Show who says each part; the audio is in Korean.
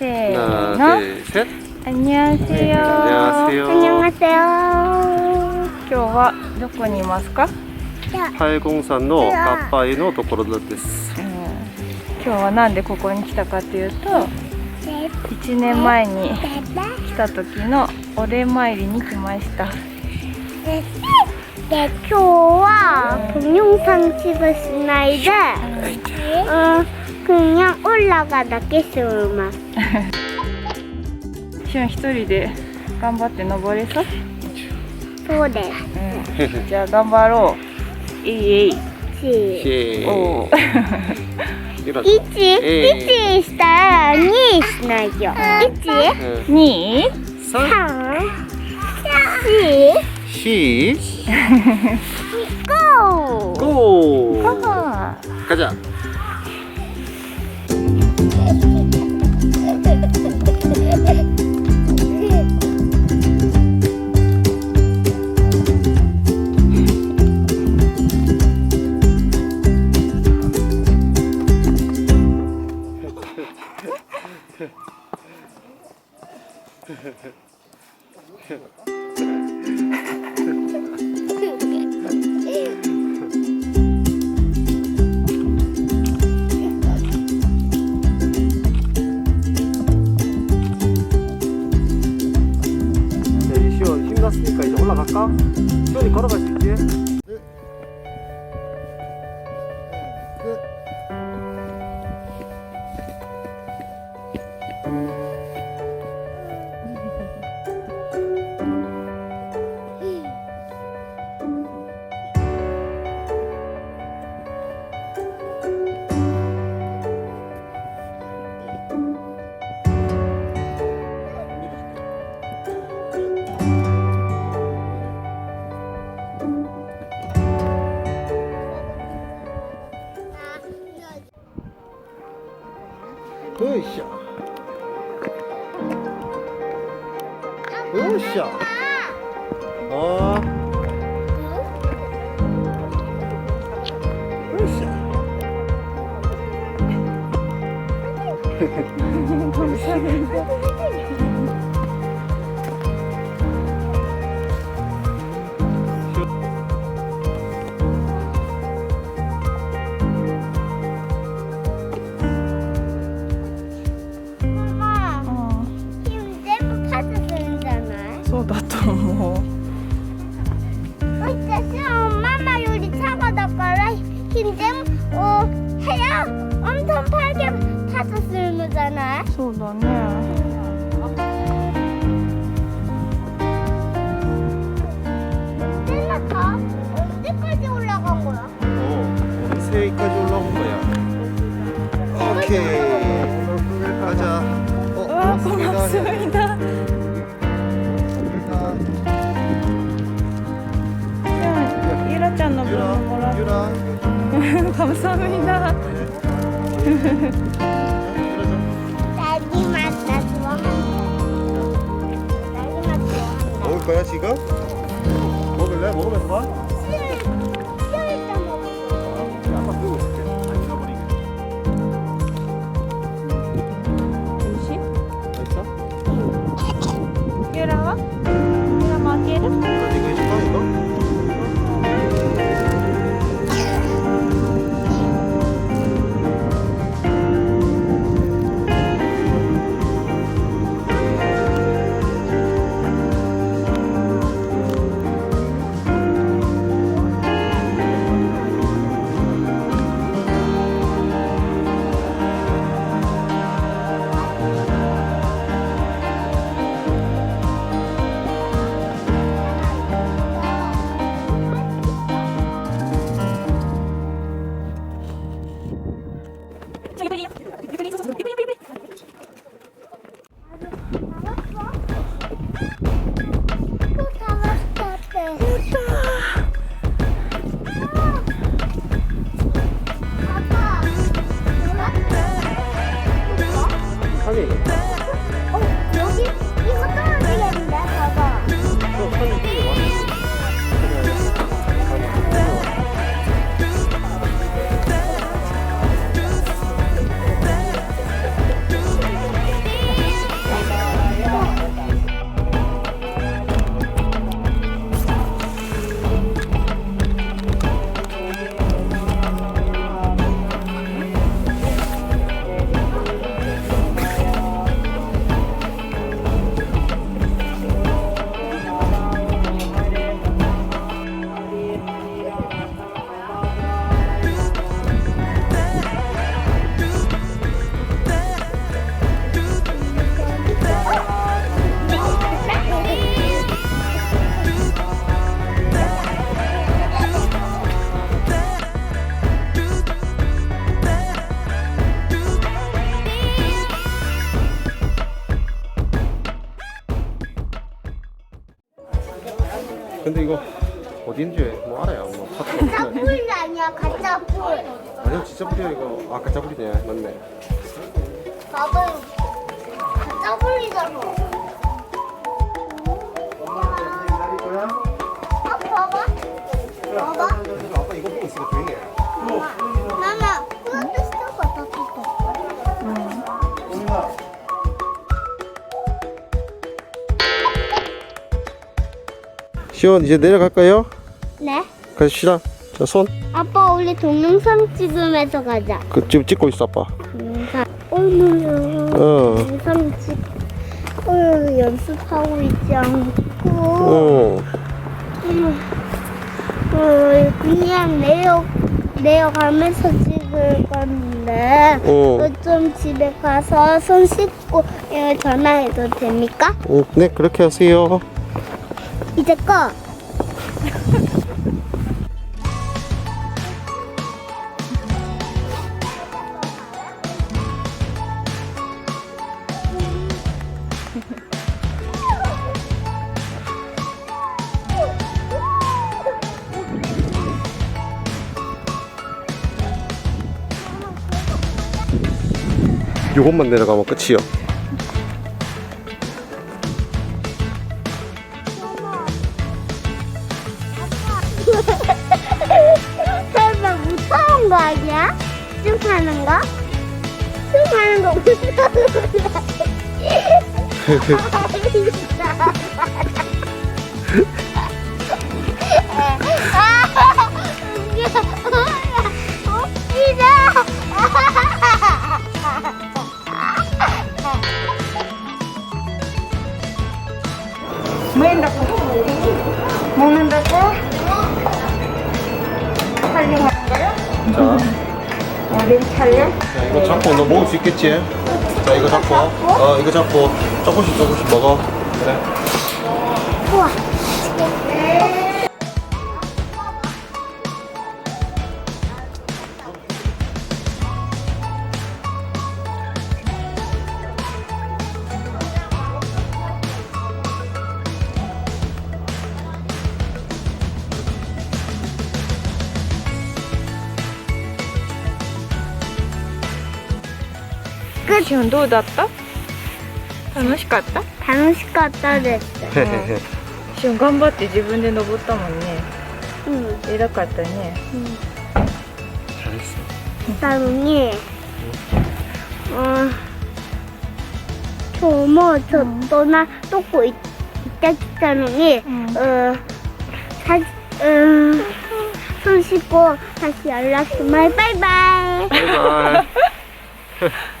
Speaker 1: せー
Speaker 2: 하나,
Speaker 1: の
Speaker 2: 둘, 셋.
Speaker 1: 안녕하세요
Speaker 2: 안녕하세요.
Speaker 3: 안녕하세요.
Speaker 1: 今日はどこにいますか、
Speaker 2: 팔공산の合杯のところです。
Speaker 1: うん、今日はなんでここに来たかっていうと
Speaker 3: で
Speaker 1: 1年前に
Speaker 3: で
Speaker 1: 来た時のお礼参りに来ました
Speaker 3: でで今日は동영상 찍을 시나이데 어 그냥 올라가다 깼어요.
Speaker 1: しゅん一人で頑張って登れそう、
Speaker 3: 소대
Speaker 1: うん、じゃあ頑張ろうえいえい
Speaker 3: 시
Speaker 2: 시.
Speaker 1: おー
Speaker 2: 일어나.
Speaker 3: 이치
Speaker 2: 에.
Speaker 3: 이치したにしないよ。一
Speaker 2: 응.
Speaker 1: に
Speaker 2: 산.
Speaker 3: 三四
Speaker 2: 시.
Speaker 3: 고.
Speaker 2: 고.
Speaker 1: あ
Speaker 2: 가자. 자, Thank you. 으쌰. 어.
Speaker 3: 어, 해야 엄청 팔게 파졌을 거잖아. 소아니야 맨날 다 언제까지 올라간 거야?
Speaker 2: 어, 우리 새까지 올라온 거야. 오케이. 가자. 어,
Speaker 1: 와 고맙습니다.
Speaker 2: 고맙습니다.
Speaker 1: 야, 이렇잖아,
Speaker 2: 유라,
Speaker 1: 뭐라.
Speaker 2: 유라.
Speaker 1: 다 감사합니다
Speaker 3: 딸기 맛 나 좋아한다. 딸기 맛 좋아한다.
Speaker 2: 먹을 거야 지금? 먹을래? 먹으면서 봐.
Speaker 3: 시원할 또
Speaker 2: 어딘지 뭐 알아요? 뭐
Speaker 3: 가짜 불이 아니야 가짜 불
Speaker 2: 아니요 진짜 불이야 이거. 아 가짜 불이네. 맞네.
Speaker 3: 봐봐요 가짜 불이잖아. 아 봐봐. 봐봐.
Speaker 2: 아빠 이거 보고 있으니까 조용히 해.
Speaker 3: 마마 그것도 시작 같아 또
Speaker 2: 시원 이제 내려갈까요?
Speaker 3: 네.
Speaker 2: 가시다 자손
Speaker 3: 아빠 우리 동영상 찍으면서 가자.
Speaker 2: 그 지금 찍고 있어 아빠
Speaker 3: 동영상. 오늘은
Speaker 2: 어
Speaker 3: 동영상 찍. 오늘 연습하고 있지 않고.
Speaker 2: 어.
Speaker 3: 음, 어, 그냥 내려 내려가면서 찍을 건데.
Speaker 2: 어.
Speaker 3: 좀 집에 가서 손 씻고 어, 전화해도 됩니까?
Speaker 2: 어, 네 그렇게 하세요
Speaker 3: 이제 꺼.
Speaker 2: 요것만 내려가면 끝이요
Speaker 3: 거 아니야? 쭉 하는 거? 쭉 하는 거
Speaker 1: 먹는다고?
Speaker 2: 자 이거 잡고 너 먹을 수 있겠지? 자 이거 잡고. 어 이거 잡고. 조금씩 조금씩 먹어. 그래.
Speaker 3: 우와.
Speaker 1: ちゃんどうだった？楽しかった？
Speaker 3: 楽しかったです。
Speaker 1: う、頑張って自分で登ったもんね。
Speaker 3: うん。
Speaker 1: 偉かったね。
Speaker 3: うん。楽。うん。今日もちょっとな、とこ行ってきたのに、う
Speaker 1: ん、
Speaker 3: うん、さうん。そしこ、さしやらしてい、バイバ
Speaker 2: イ。バイバイ。